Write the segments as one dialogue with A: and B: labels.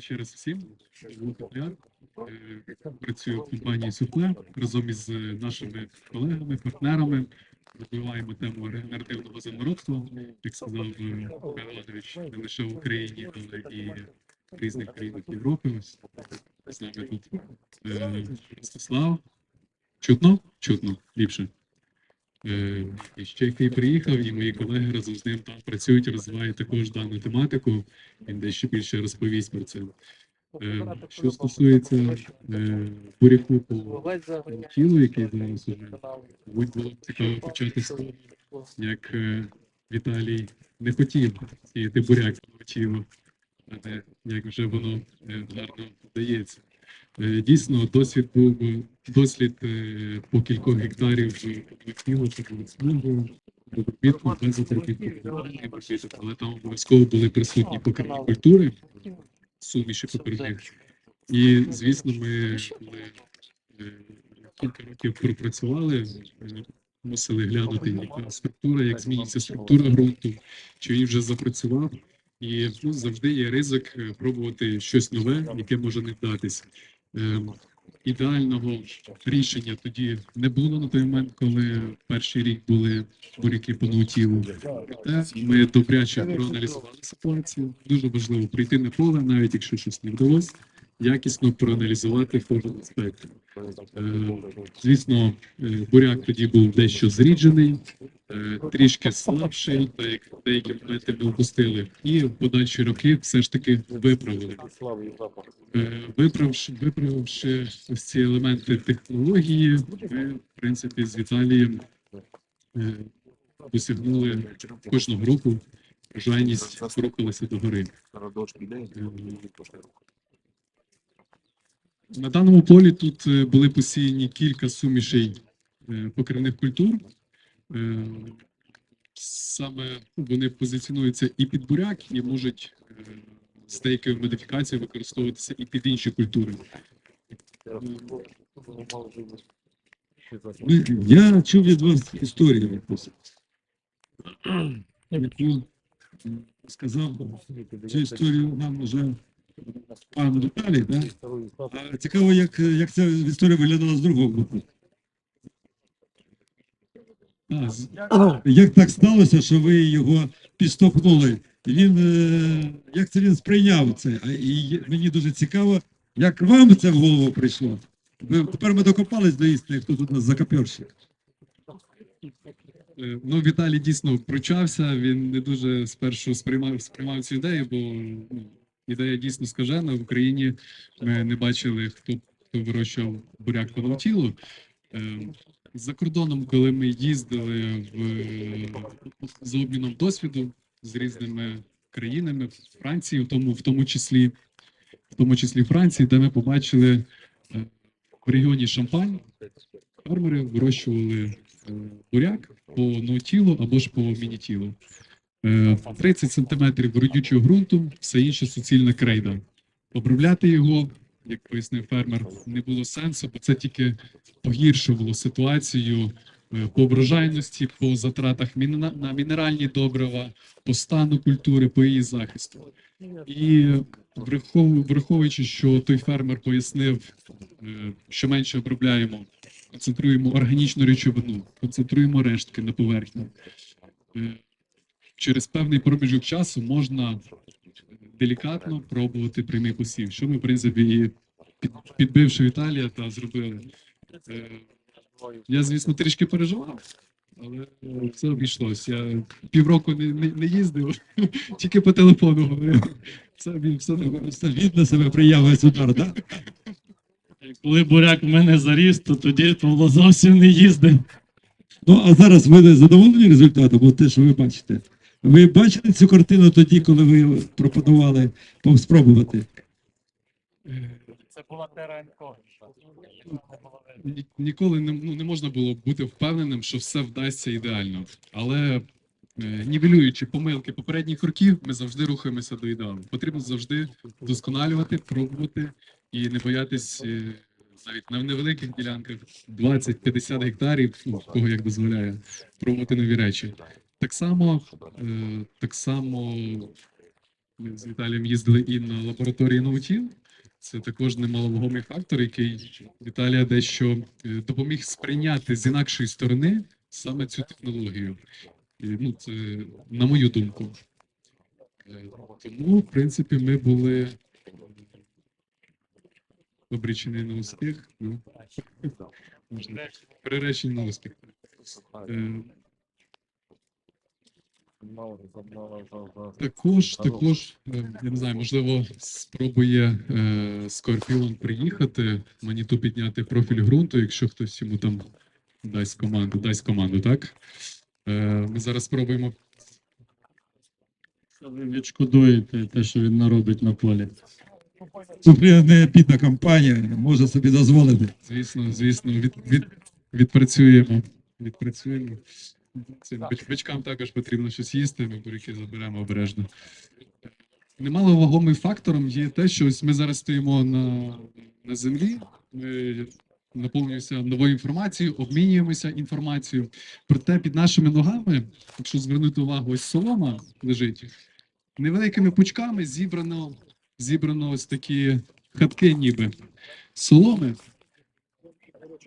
A: Ще раз всім. Петляр. Е, Працюю в компанії Супле разом із е, нашими колегами, партнерами. Розвиваємо тему регенеративного землеробства, як сказав е, Іванович, не лише в Україні, але і в різних країнах Європи. Ось з нами тут е, Ростислав. Чутно? Чутно, ліпше. Е, І ще який приїхав, і мої колеги разом з ним там працюють, розвивають також дану тематику. Він дещо більше розповість про це. Е, Що стосується е, буряку по тілу, який зараз уже, мабуть, було б цікаво почати з того, як е, Віталій не хотів сіяти буряк по тілу, а не як вже воно е, гарно вдається. Е, Дійсно, досвід був дослід е, по кількох гектарів тіло, було смугу, без але там обов'язково були присутні покривні культури, суміші покривних. І, звісно, ми коли е, кілька років пропрацювали, е, мусили глянути, яка структура, як зміниться структура ґрунту, чи він вже запрацював. І ну, завжди є ризик е, пробувати щось нове, яке може не вдатись. Е, Ідеального рішення тоді не було на той момент, коли перший рік були буряки по наутілу. Ми добряче проаналізували ситуацію. Дуже важливо прийти на поле, навіть якщо щось не вдалося, якісно проаналізувати кожен аспект. Е, Звісно, е, буряк тоді був дещо зріджений, е, трішки слабший, так як деякі моменти ми опустили, і в подальші роки все ж таки виправили. Е, Виправивши, ось ці елементи технології, ми, в принципі, з Віталієм досягнули кожного року врожайність рухалася до гори. На даному полі тут е, були посіяні кілька сумішей е, покривних культур. Е, Саме вони позиціонуються і під буряк, і можуть з деякою модифікацією використовуватися і під інші культури.
B: Я чув від вас історію якусь. Яку сказав цю історію нам вже пан Віталій, да? А цікаво, як, як ця історія виглядала з другого боку. А, як так сталося, що ви його підштовхнули? Він, е, як це він сприйняв це? А, і мені дуже цікаво, як вам це в голову прийшло? Ви, тепер ми докопались до істини, хто тут у нас закаперщик.
A: Е, Ну, Віталій дійсно пручався, він не дуже спершу сприймав, сприймав цю ідею, бо ну, ідея дійсно скажена. В Україні ми не бачили, хто, хто вирощував буряк по тілу. За кордоном, коли ми їздили в, з обміном досвіду з різними країнами, Франції, в тому, в тому числі, в тому числі Франції, де ми побачили е, в регіоні Шампань, фермери вирощували е, буряк по ноутілу або ж по мінітілу. Е, 30 сантиметрів родючого ґрунту, все інше суцільна крейда. Обробляти його, як пояснив фермер, не було сенсу, бо це тільки погіршувало ситуацію е, по врожайності, по затратах на мінеральні добрива, по стану культури, по її захисту. І врахов- враховуючи, що той фермер пояснив, е, що менше обробляємо, концентруємо органічну речовину, концентруємо рештки на поверхні. Через певний проміжок часу можна делікатно пробувати прямий посів, що ми, в принципі, і під, підбивши Віталія та зробили. Е, Я, звісно, трішки переживав, але все обійшлось. Я півроку не, не, не їздив, тільки по телефону говорив. Все, все.
B: Просто видно себе прияв удар, так?
C: Коли буряк в мене заріс, то тоді Павло зовсім не їздив.
B: Ну, а зараз ви не задоволені результатом, от те, що ви бачите. Ви бачили цю картину тоді, коли ви пропонували спробувати?
C: Це була.
A: Ні- Ніколи не, ну, не можна було бути впевненим, що все вдасться ідеально. Але е, нівелюючи помилки попередніх років, ми завжди рухаємося до ідеалу. Потрібно завжди вдосконалювати, пробувати і не боятись е, навіть на невеликих ділянках 20-50 гектарів, ну, кого як дозволяє, пробувати нові речі. Так само, е, так само Ми з Віталієм їздили і на лабораторії наутіл. Це також немаловагомий фактор, який Віталія дещо е, допоміг сприйняти з інакшої сторони саме цю технологію. І, ну, це на мою думку. Е, Тому, в принципі, ми були обречені на успіх. Ну, приречені на успіх. Також, також, е, я не знаю, можливо, спробує е, Scorpion приїхати, маніту підняти профіль ґрунту, якщо хтось йому там дасть команду, дасть команду, так? Е, ми зараз спробуємо.
C: Що ви відшкодуєте те, що він наробить на полі.
B: Супрія необідна компанія, може собі дозволити.
A: Звісно, звісно, від, від, відпрацюємо. Відпрацюємо. Цим бич- бичкам також потрібно щось їсти, ми буряки заберемо обережно. Немаловагомим фактором є те, що ось ми зараз стоїмо на, на землі, ми наповнюємося новою інформацією, обмінюємося інформацією. Проте під нашими ногами, якщо звернути увагу, ось солома лежить, невеликими пучками зібрано, зібрано ось такі хатки, ніби соломи.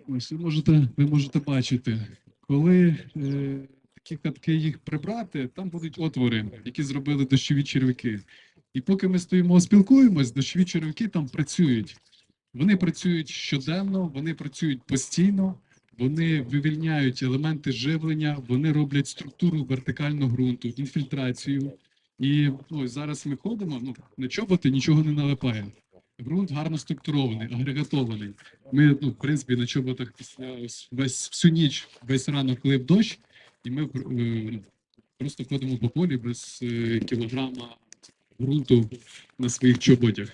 A: Ось ви можете, ви можете бачити, коли е, такі хатки їх прибрати, там будуть отвори, які зробили дощові черв'яки. І поки ми стоїмо, спілкуємось, дощові черв'яки там працюють. Вони працюють щоденно, вони працюють постійно, вони вивільняють елементи живлення, вони роблять структуру вертикального ґрунту, інфільтрацію. І ось зараз ми ходимо, ну на чоботи нічого не налипає. Ґрунт гарно структурований, агрегатований. Ми, ну, в принципі, на чоботах після весь всю ніч, весь ранок лив дощ, і ми е, просто ходимо по полі без е, кілограма ґрунту на своїх чоботях.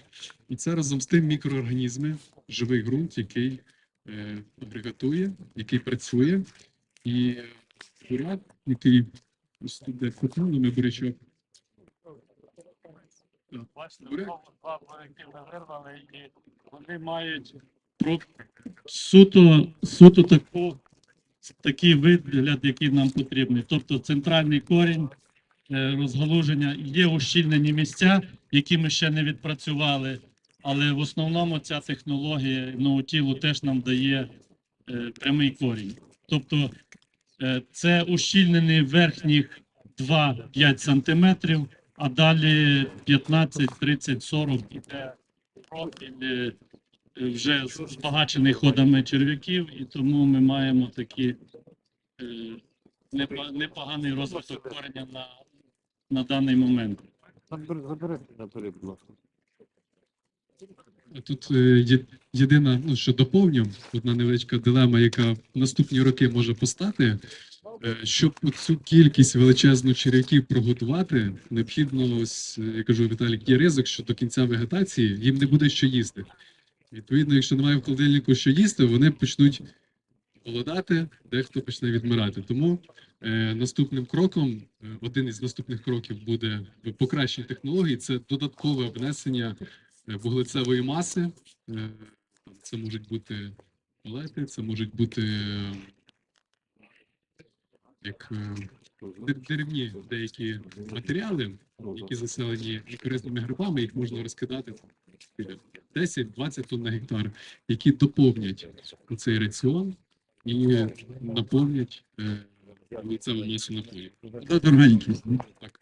A: І це разом з тим мікроорганізми, живий ґрунт, який е, агрегатує, який працює. І буряк, який де ми бурячок.
C: Вони мають суто, суто таку, такий вигляд, який нам потрібний. Тобто центральний корінь, е, розгалуження, є ущільнені місця, які ми ще не відпрацювали, але в основному ця технологія ноутілу теж нам дає е, прямий корінь. Тобто е, це ущільнений верхніх 2-5 сантиметрів, а далі 15, 30, 40 іде профіль е, вже збагачений ходами черв'яків, і тому ми маємо такі е, непоганий розвиток кореня на, на даний момент.
D: Заберете наперед, будь ласка.
A: Тут е, є, єдина, ну що доповню, одна невеличка дилема, яка в наступні роки може постати. Е, Щоб цю кількість величезну черв'яків прогодувати, необхідно, ось е, я кажу, Віталік, є ризик, що до кінця вегетації їм не буде що їсти. Відповідно, якщо немає в холодильнику що їсти, вони почнуть голодати, дехто почне відмирати. Тому е, наступним кроком, е, один із наступних кроків буде в покращенні технологій, це додаткове внесення е, вуглецевої маси. Це можуть бути палети, це можуть бути як е, деревні деякі матеріали, які заселені корисними грибами, їх можна розкидати там, біля 10-20 тонн на гектар, які доповнять цей раціон і наповнять е, масу на полі. Так.